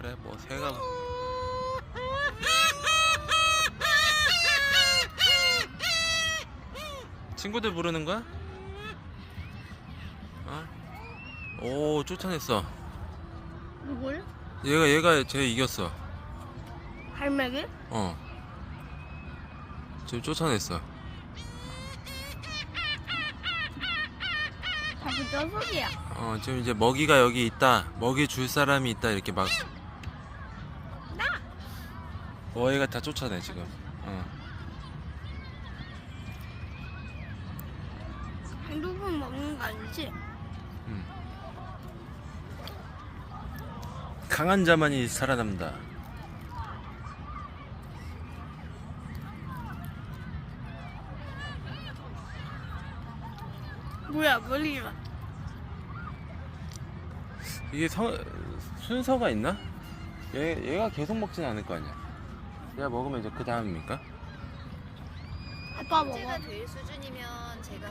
그래 뭐 새가 친구들 부르는 거야? 어? 오 쫓아냈어 누굴? 얘가 얘가 쟤 이겼어 할매기? 어 지금 쫓아냈어 자꾸 저 소리야. 어 지금 이제 먹이가 여기 있다 먹이 줄 사람이 있다 이렇게 막 나! 어 얘가 다 쫓아내 지금 어. 핸드폰 먹는 거 아니지? 음. 강한 자만이 살아남다 뭐야, 머리가. 이게 서, 순서가 있나? 얘, 얘가 계속 먹진 않을 거 아니야 얘가 먹으면 이제 그 다음입니까? 아빠 먹어. 문제가 될 수준이면 제가